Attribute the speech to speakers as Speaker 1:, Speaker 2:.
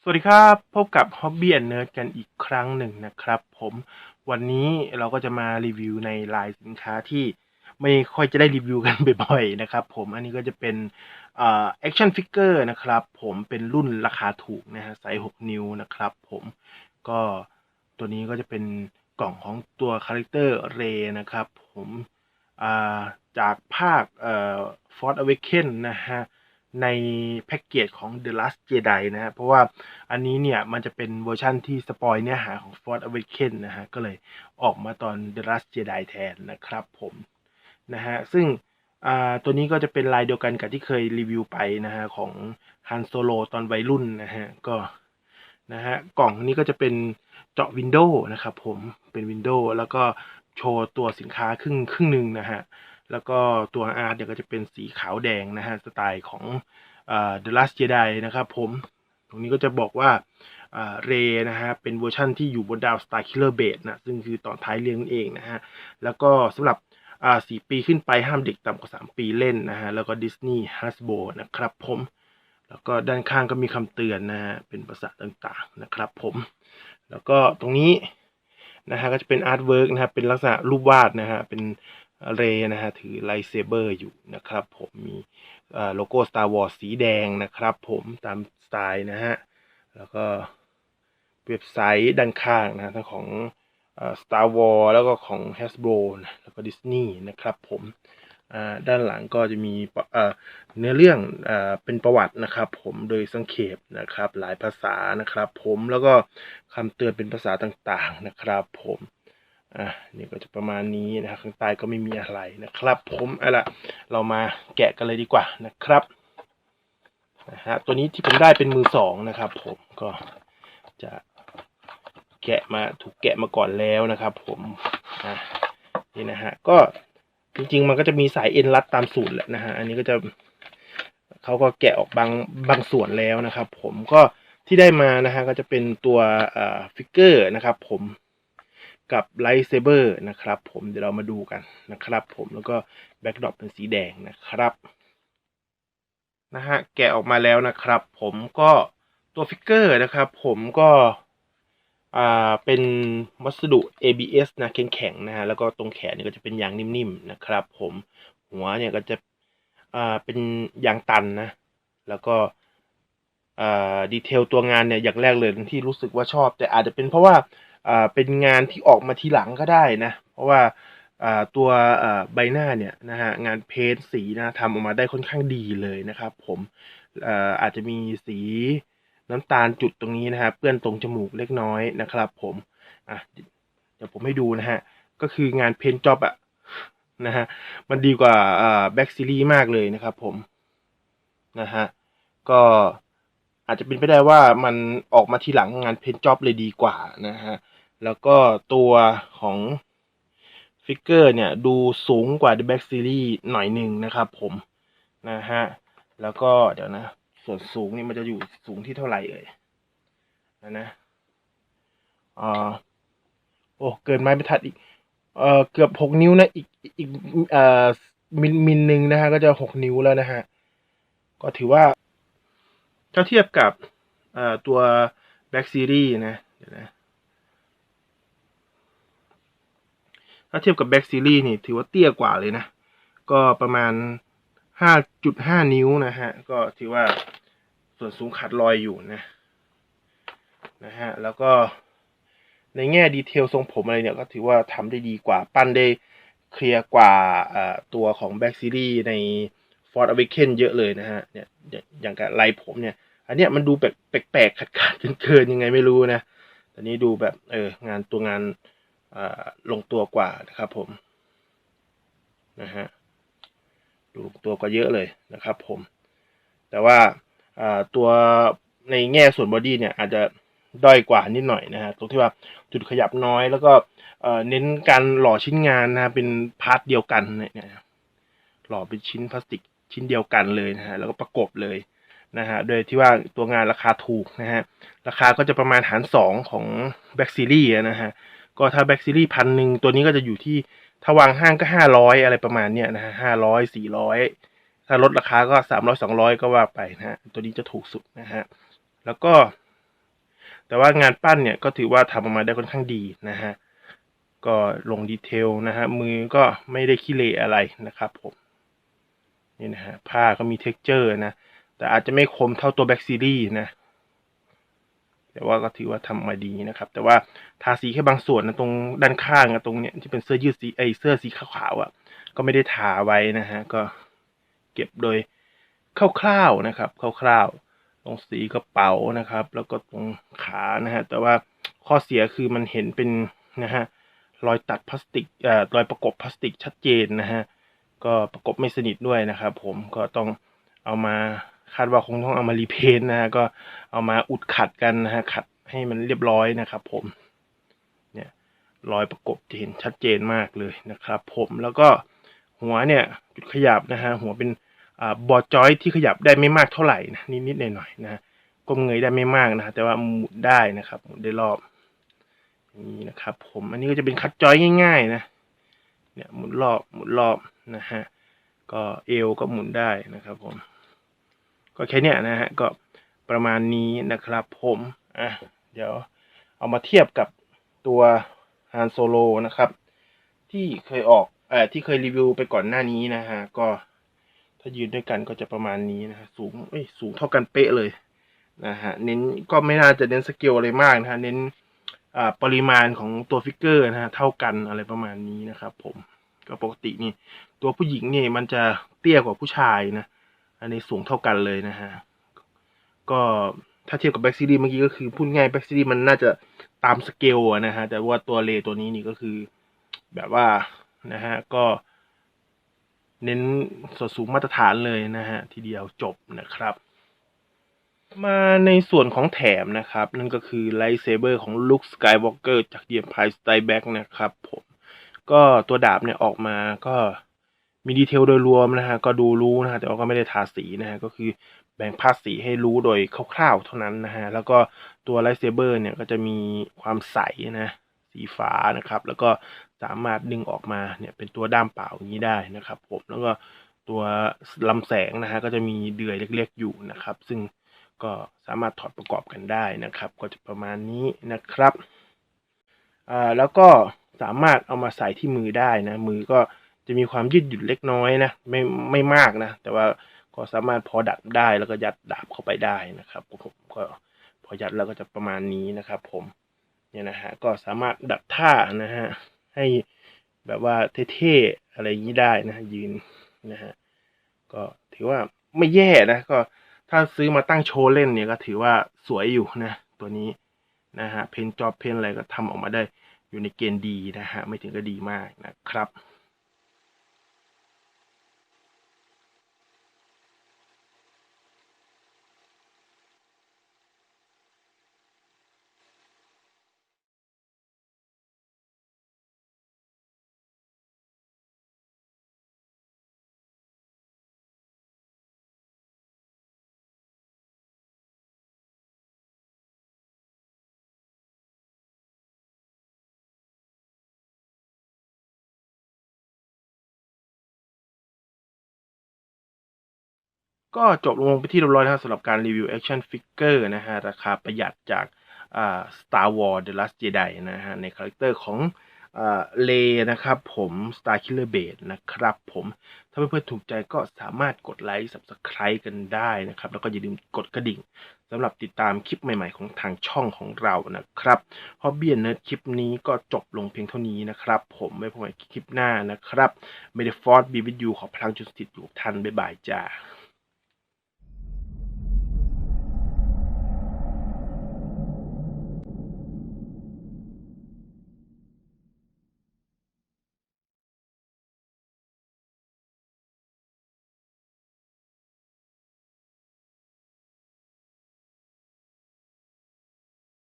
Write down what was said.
Speaker 1: สวัสดีครับพบกับ Hobby and Nerd กันอีกครั้งหนึ่งนะครับผมวันนี้เราก็จะมารีวิวในลายสินค้าที่ไม่ค่อยจะได้รีวิวกันบ่อยๆนะครับผมอันนี้ก็จะเป็นเอ่อ action figure นะครับผมเป็นรุ่นราคาถูกนะฮะไซส์6 นิ้วนะครับผมก็ตัวนี้ก็จะเป็นกล่องของตัวคาแรคเตอร์เรนะครับผมจากภาคเอ่อ Force Awaken นะฮะ ในแพ็กเกจของ The Last Jedi นะฮะเพราะว่าอันนี้เนี่ยมันจะเป็นเวอร์ชั่นที่สปอยเนื้อหาของ Force Awakens นะฮะก็เลยออกมาตอน The Last Jedi แทนนะครับผมนะฮะซึ่งตัวนี้ก็จะเป็นลายเดียวกันกับที่เคยรีวิวไปนะฮะของ Han Solo ตอนวัยรุ่นนะฮะก็นะฮะกล่องนี้ก็จะเป็นเจาะวินโดว์นะครับผมเป็นวินโดว์แล้วก็โชว์ตัวสินค้าครึ่งครึ่งหนึ่งนะฮะ แล้วก็ตัวอาร์ตเนี่ยก็จะเป็นสีขาวแดงนะฮะสไตล์ของเอ่อ The Last Jedi นะครับผมตรงนี้ก็จะบอกว่าเรนะฮะเป็นเวอร์ชั่นที่อยู่บนดาว Star Killer Base นะซึ่งคือตอนท้ายเรื่องนั่นเองนะฮะแล้วก็สำหรับสี่ปีขึ้นไปห้ามเด็กต่ำกว่าสามปีเล่นนะฮะแล้วก็ดิสนีย์ฮัสโบนะครับผมแล้วก็ด้านข้างก็มีคำเตือนนะฮะเป็นภาษาต่างๆนะครับผม แล้วก็ตรงนี้นะฮะก็จะเป็นอาร์ตเวิร์กนะฮะเป็นลักษณะรูปวาดนะฮะเป็น เรนะฮะถือไลเซเบอร์อยู่นะครับ ผมมีโลโก้ Star Wars สีแดงนะครับ ผมตามสไตล์นะฮะ แล้วก็เว็บไซต์ด้านข้างนะทั้งของ Star Wars แล้วก็ของ Hasbro นะแล้วก็ Disney นะครับผมด้านหลังก็จะมีเนื้อเรื่องเป็นประวัตินะครับผมโดยสังเขปนะครับหลายภาษานะครับผมแล้วก็คำเตือนเป็นภาษาต่างๆนะครับผม อะนี่ก็จะประมาณนี้นะครับข้างใต้ก็ไม่มีอะไรนะครับ ผมเอาละเรามาแกะกันเลยดีกว่านะครับนะฮะตัวนี้ที่ผมได้เป็นมือสองนะครับ ผมก็จะแกะมาถูกแกะมาก่อนแล้วนะครับ ผมอะนี่นะฮะก็จริงๆมันก็จะมีสายเอ็นรัดตามสูตรแหละนะฮะอันนี้ก็จะเขาก็แกะออกบางบางส่วนแล้วนะครับ ผมก็ที่ได้มานะฮะก็จะเป็นตัวฟิกเกอร์นะครับ ผม กับไลท์เซเบอร์นะครับผมเดี๋ยวเรามาดูกันนะครับผมแล้วก็แบ็กดรอปเป็นสีแดงนะครับนะฮะแกะออกมาแล้วนะครับ ผมก็ตัวฟิกเกอร์นะครับ ผมก็อ่าเป็นวัสดุ ABS นะแข็งๆนะฮะแล้วก็ตรงแขนเนี่ยก็จะเป็นยางนิ่มๆนะครับ ผมหัวเนี่ยก็จะอ่าเป็นยางตันนะ แล้วก็อ่าดีเทลตัวงานเนี่ยอย่างแรกเลยที่รู้สึกว่าชอบ แต่อาจจะเป็นเพราะว่า เป็นงานที่ออกมาทีหลังก็ได้นะ เพราะว่าอ่าตัวอ่าใบหน้าเนี่ยนะฮะงานเพ้นสีนะทำออกมาได้ค่อนข้างดีเลยนะครับ ผมอ่าอาจจะมีสีน้ำตาลจุดตรงนี้นะครับเปื้อนตรงจมูกเล็กน้อยนะครับ ผมอะเดี๋ยวผมให้ดูนะฮะก็คืองานเพ้นจ็อบอะนะฮะมันดีกว่าอ่าแบ็กซีรีมากเลยนะครับ ผมนะฮะก็อาจจะเป็นไปได้ว่ามันออกมาทีหลังงานเพนจ็อบเลยดีกว่านะฮะ แล้วก็ตัวของฟิกเกอร์เนี่ยดูสูงกว่า The Back Series หน่อยหนึ่งนะครับผมนะฮะ แล้วก็เดี๋ยวนะ ส่วนสูงนี่มันจะอยู่สูงที่เท่าไหร่เอ่ยนะนะอ่าโอ้เกินไม้บรรทัดอีกเอ่อเกือบหกนิ้วนะอีกอีกเอ่อมิลมิลหนึ่งนะฮะก็จะหกนิ้วแล้วนะฮะก็ถือว่าถ้าเทียบกับตัว Back Series นะเดี๋ยวนะ ถ้าเทียบกับ Back Series นี่ถือว่าเตี้ยกว่าเลยนะ ก็ประมาณ 5.5 นิ้วนะฮะ ก็ถือว่าส่วนสูงขาดลอยอยู่นะนะฮะ แล้วก็ในแง่ดีเทลทรงผมอะไรเนี่ยก็ถือว่าทำได้ดีกว่าปั้นได้เคลียร์กว่าตัวของ Back Series ใน Ford Awaken เยอะเลยนะฮะเนี่ยอย่างกับลายผมเนี่ย อันเนี้ยมันดูแปลกแปลกขาดขาดเกินยังไงไม่รู้นะแต่นี้ดูแบบเอองานตัวงาน ลงตัวกว่านะครับผมนะฮะดูตัวกว่าเยอะเลยนะครับผมแต่ว่าตัวในแง่ส่วนบอดี้เนี่ยอาจจะด้อยกว่านิดหน่อยนะฮะตรงที่ว่าจุดขยับน้อยแล้วก็เน้นการหล่อชิ้นงานนะเป็นพาร์ทเดียวกันเนี่ยหล่อเป็นชิ้นพลาสติกชิ้นเดียวกันเลยนะฮะแล้วก็ประกบเลยนะฮะโดยที่ว่าตัวงานราคาถูกนะฮะราคาก็จะประมาณหารสองของแบ็กซีรีส์นะฮะ ก็ถ้าแบ็กซีรีส์พันหนึ่งตัวนี้ก็จะอยู่ที่ถ้าวางห้างก็ห้าร้อยอะไรประมาณเนี้ยนะฮะห้าร้อยสี่ร้อยถ้าลดราคาก็สามร้อยสองร้อยก็ว่าไปนะฮะตัวนี้จะถูกสุดนะฮะแล้วก็ แต่ว่างานปั้นเนี่ยก็ถือว่าทำออกมาได้ค่อนข้างดีนะฮะก็ลงดีเทลนะฮะมือก็ไม่ได้ขี้เละอะไรนะครับผมนี่นะฮะผ้าก็มีเท็กเจอร์นะแต่อาจจะไม่คมเท่าตัวแบ็กซีรีนะ แต่ว่าก็ถือว่าทำมาดีนะครับ แต่ว่าทาสีแค่บางส่วนนะตรงด้านข้างอะตรงเนี้ยที่เป็นเสื้อยืดสีไอเสื้อสีขาวๆอะ ก็ไม่ได้ทาไว้นะฮะก็เก็บโดยคร่าวๆนะครับคร่าวๆตรงสีกระเป๋านะครับ แล้วก็ตรงขานะฮะแต่ว่าข้อเสียคือมันเห็นเป็นนะฮะรอยตัดพลาสติกเอ่อรอยประกบพลาสติกชัดเจนนะฮะก็ประกบไม่สนิทด้วยนะครับ ผมก็ต้องเอามา คาดว่าคงต้องเอามารีเพนนะฮะก็เอามาอุดขัดกันนะฮะขัดให้มันเรียบร้อยนะครับ ผม เนี่ยรอยประกบจะเห็นชัดเจนมากเลยนะครับ ผมแล้วก็หัวเนี่ย จุดขยับนะฮะหัวเป็นอบอดจอยที่ขยับได้ไม่มากเท่าไหร่นะนิดๆหน่อยๆนะฮะก้มเงยได้ไม่มากนะแต่ว่าหมุนได้นะครับหมุนได้รอบนี้นะครับ ผมอันนี้ก็จะเป็นคัดจอยง่ายๆนะเนี่ยหมุนรอบหมุนรอบนะฮะก็เอวก็หมุนได้นะครับผม ก็แค่เนี้ยนะฮะก็ประมาณนี้นะครับผมอะเดี๋ยวเอามาเทียบกับตัวฮานโซโลนะครับ ที่เคยออกเอ่อที่เคยรีวิวไปก่อนหน้านี้นะฮะก็ถ้ายืนด้วยกันก็จะประมาณนี้นะฮะสูงเอ้ยสูงเท่ากันเป๊ะเลยนะฮะเน้นก็ไม่น่าจะเน้นสเกลอะไรมากนะฮะเน้นอ่าปริมาณของตัวฟิกเกอร์นะฮะเท่ากันอะไรประมาณนี้นะครับ ผมก็ปกตินี่ ตัวผู้หญิงนี่มันจะเตี้ยกว่าผู้ชายนะ อันนี้สูงเท่ากันเลยนะฮะ ก็ถ้าเทียบกับแบ็กซีรีเมื่อกี้ก็คือพูดง่ายแบ็กซีรีมันน่าจะตามสเกลนะฮะ แต่ว่าตัวเลตัวนี้นี่ก็คือแบบว่านะฮะ ก็เน้นส่วนสูงมาตรฐานเลยนะฮะ ทีเดียวจบนะครับ มาในส่วนของแถมนะครับ นั่นก็คือไลท์เซเบอร์ของลุคสกายวอล์กเกอร์จากเดียมไพสไตแบ็กนะครับผม ก็ตัวดาบเนี่ยออกมาก็ มีดีเทลโดยรวมนะฮะก็ดูรู้นะฮะแต่ว่าก็ไม่ได้ทาสีนะฮะก็คือแบ่งภาคสีให้รู้โดยคร่าวๆเท่านั้นนะฮะแล้วก็ตัวไลท์เซเบอร์เนี่ยก็จะมีความใสนะสีฟ้านะครับ แล้วก็สามารถดึงออกมาเนี่ยเป็นตัวด้ามเปล่าอย่างนี้ได้นะครับผมแล้วก็ตัวลำแสงนะฮะก็จะมีเดือยเล็กๆอยู่นะครับ ซึ่งก็สามารถถอดประกอบกันได้นะครับ ก็จะประมาณนี้นะครับอ่าแล้วก็สามารถเอามาใส่ที่มือได้นะมือก็ จะมีความยืดหยุ่นเล็กน้อยนะไม่ไม่มากนะ แต่ว่าก็สามารถพอดัดได้แล้วก็ยัดดาบเข้าไปได้นะครับผมก็พอยัดแล้วก็จะประมาณนี้นะครับผมเนี่ยนะฮะก็สามารถดัดท่านะฮะให้แบบว่าเท่ๆอะไรอย่างนี้ได้นะยืนนะฮะก็ถือว่าไม่แย่นะก็ถ้าซื้อมาตั้งโชว์เล่นเนี่ยก็ถือว่าสวยอยู่นะ ตัวนี้นะฮะเพนจอบเพนอะไรก็ทำออกมาได้อยู่ในเกณฑ์ดีนะฮะไม่ถึงก็ดีมากนะครับ ก็จบลงไปที่เรียบร้อยนะครับสำหรับการรีวิวแอคชั่นฟิกเกอร์นะฮะ ราคาประหยัดจากอ่า Star Wars The Last Jedi นะฮะ ในคาแรคเตอร์ของอ่าเลนะครับผม Star Killer Base นะครับผม ถ้าเพื่อนๆถูกใจก็สามารถกดไลค์ Subscribe กันได้นะครับ แล้วก็อย่าลืมกดกระดิ่งสำหรับติดตามคลิปใหม่ๆของทางช่องของเรานะครับฮอบบี้เนิร์ดคลิปนี้ก็จบลงเพียงเท่านี้นะครับ ผมไว้พบกันคลิปหน้านะครับไม่ได้ฟอร์ดบีวิดยูขอพลังจุดสถิตอยู่กับท่าน บ๊ายบายจ้า